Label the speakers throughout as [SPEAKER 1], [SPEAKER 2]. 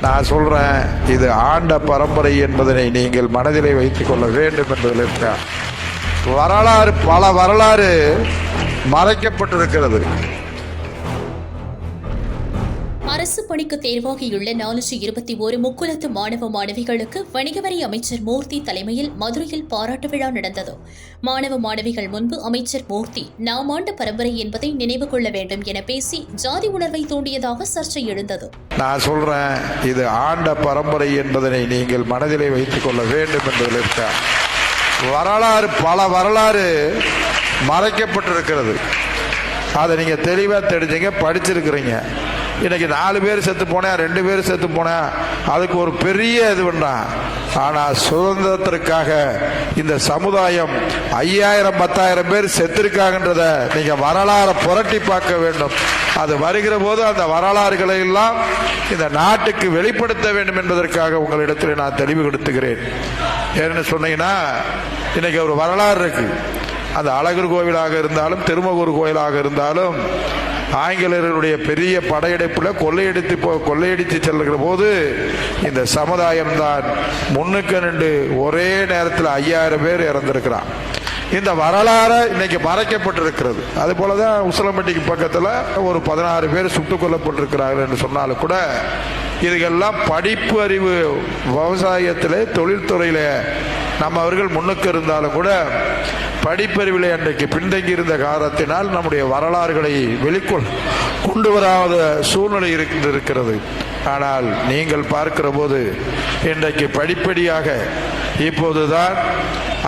[SPEAKER 1] நான் சொல்றேன் இது ஆண்ட பரம்பரை என்பதனை நீங்கள் மனதிலே வைத்துக் கொள்ள வேண்டும் என்பதில் இருக்க? வரலாறு பல வரலாறு மறைக்கப்பட்டிருக்கிறது.
[SPEAKER 2] அரசு பணிக்கு தேர்வாகியுள்ள நானூற்றி இருபத்தி ஒரு முக்குலத்து மாணவ மாணவிகளுக்கு வணிகவரி அமைச்சர் மூர்த்தி தலைமையில் மதுரையில் பாராட்டு விழா நடந்தது. மாணவ மாணவிகள் முன்பு அமைச்சர் மூர்த்தி நாம் ஆண்ட பரம்பரை என்பதை நினைவு கொள்ள வேண்டும் என பேசி ஜாதி உணர்வை தூண்டியதாக சர்ச்சை எழுந்தது.
[SPEAKER 1] நான் சொல்றேன் இது ஆண்ட பரம்பரை என்பதனை நீங்கள் மனதிலே வைத்துக் கொள்ள வேண்டும் என்பதில் இருக்க வரலாறு பல வரலாறு மறைக்கப்பட்டிருக்கிறது. அதை நீங்கள் தெளிவாக தெரிஞ்சுங்க படிச்சிருக்கிறீங்க. இன்னைக்கு நாலு பேர் செத்து போனேன் ரெண்டு பேர் செத்து போனேன். அதுக்கு ஒரு பெரிய இது பண்ணான் ஆனால் சுதந்திரத்திற்காக இந்த சமுதாயம் ஐயாயிரம் பத்தாயிரம் பேர் செத்திருக்காங்கன்றத நீங்கள் வரலாறை புரட்டி பார்க்க வேண்டும். அது வருகிற போது அந்த வரலாறுகளை எல்லாம் இந்த நாட்டுக்கு வெளிப்படுத்த வேண்டும் என்பதற்காக உங்களிடத்தில் நான் தெளிவுபடுத்துகிறேன் ஏன்னு சொன்னீங்கன்னா இன்னைக்கு ஒரு வரலாறு இருக்கு. அது அழகர் கோவிலாக இருந்தாலும் திருமகூர் கோயிலாக இருந்தாலும் ஆங்கிலேயர்களுடைய பெரிய படையெடுப்பில் கொள்ளையடித்து போ கொள்ளையடித்து செல்கிற போது இந்த சமுதாயம் தான் முன்னுக்கு நின்று ஒரே நேரத்தில் ஐயாயிரம் பேர் இறந்திருக்கிறான். இந்த வரலாறு இன்னைக்கு மறைக்கப்பட்டிருக்கிறது. அது போல தான் உசிலம்பட்டிக்கு பக்கத்தில் ஒரு பதினாறு பேர் சுட்டுக் கொல்லப்பட்டிருக்கிறார்கள் என்று சொன்னாலும் கூட இதுக்கெல்லாம் படிப்பு அறிவு விவசாயத்தில் தொழில்துறையில் நம்ம அவர்கள் முன்னுக்கு இருந்தாலும் கூட படிப்பறிவில் அன்றைக்கு பின்தங்கியிருந்த காரணத்தினால் நம்முடைய வரலாறுகளை வெளிக்கொள் கொண்டு வராத சூழ்நிலை இருக்கின்றிருக்கிறது ஆனால் நீங்கள் பார்க்கிற போது இன்றைக்கு படிப்படியாக இப்போதுதான்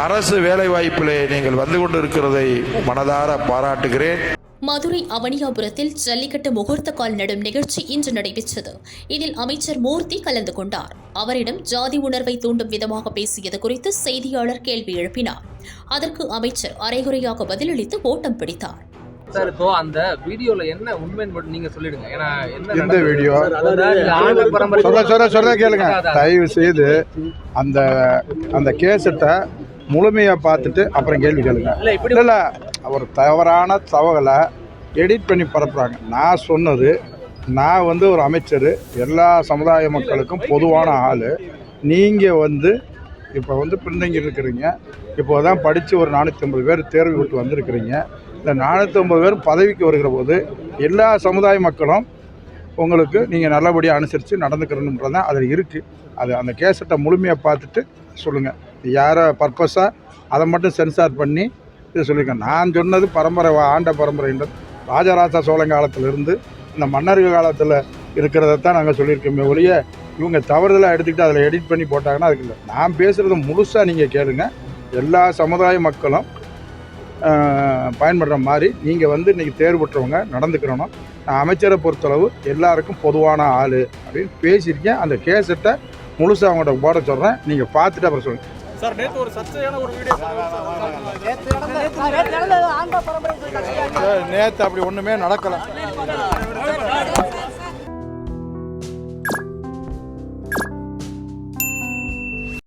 [SPEAKER 1] அரசு வேலைவாய்ப்பிலே நீங்கள் வந்து கொண்டிருக்கிறதை மனதார பாராட்டுகிறேன்.
[SPEAKER 2] மதுரை அவனியாபுரத்தில் ஜல்லிக்கட்டு முகூர்த்த கால் நடும் நிகழ்ச்சி இன்று நடைபெற்றது. இதில் அமைச்சர் மூர்த்தி கலந்து கொண்டார். அவரிடம் ஜாதி உணர்வை தூண்டும் விதமாக பேசியது குறித்து செய்தியாளர் கேள்வி எழுப்பினார் அதற்கு அமைச்சர் அரைகுறையாக பதிலளித்து ஓட்டம் பிடித்தார்
[SPEAKER 3] சார் இப்போ அந்த வீடியோல என்ன உண்மைன்னு மட்டும் நீங்க சொல்லிடுங்க ஏன்னா என்ன?
[SPEAKER 4] வீடியோ? சொல்ல சொல்ல சொல்ல கேளுங்க. தயவு செய்து அந்த அந்த கேசட்டை முழுமையா பார்த்துட்டு அப்புறம் கேள்வி கேளுங்க
[SPEAKER 3] இல்ல இப்படி
[SPEAKER 4] இல்ல ஒரு தவறான தகவலை எடிட் பண்ணி பரப்புறாங்க நான் சொன்னது நான் வந்து ஒரு அமைச்சர். எல்லா சமுதாய மக்களுக்கும் பொதுவான ஆள். நீங்கள் வந்து இப்போ வந்து பின்தங்கி இருக்கிறீங்க. இப்போ தான் படித்து ஒரு நானூற்றி ஐம்பது பேர் தேர்வு விட்டு வந்திருக்கிறீங்க. இந்த நானூற்றி ஐம்பது பேர் பதவிக்கு வருகிற போது எல்லா சமுதாய மக்களும் உங்களுக்கு நீங்கள் நல்லபடியாக அனுசரித்து நடந்துக்கிறணுன்றது தான் அதில் இருக்குது அது அந்த கேசட்டை முழுமையாக பார்த்துட்டு சொல்லுங்கள் யாரோ பர்பஸாக அதை மட்டும் சென்சார் பண்ணி இது சொல்லியிருக்கேன் நான் சொன்னது பரம்பரை வா- ஆண்ட பரம்பரைன்றது. ராஜராஜ சோழன் காலத்திலிருந்து இந்த மன்னர்கள் காலத்தில் இருக்கிறத தான் நாங்கள் சொல்லியிருக்கோமே ஒழிய இவங்க தவறுதலாக எடுத்துக்கிட்டு அதில் எடிட் பண்ணி போட்டாங்கன்னா அதுக்கு இல்லை. நான் பேசுகிறத முழுசாக நீங்கள் கேளுங்க. எல்லா சமுதாய மக்களும் பயன்படுற மாதிரி நீங்கள் வந்து இன்றைக்கி தேர்வு பெற்றவங்க நடந்துக்கிறணும் நான் அமைச்சரை பொறுத்தளவு எல்லாருக்கும் பொதுவான ஆள் அப்படின்னு பேசியிருக்கேன். அந்த கேசட்டை முழுசாக அவங்கள்ட்ட போட சொல்கிறேன் நீங்கள் பார்த்துட்டு அப்புறம் சொல்லுங்கள்
[SPEAKER 5] சார் நேத்து ஒரு சர்ச்சையான ஒரு வீடியோ
[SPEAKER 4] நேற்று அப்படி ஒன்றுமே நடக்கலை.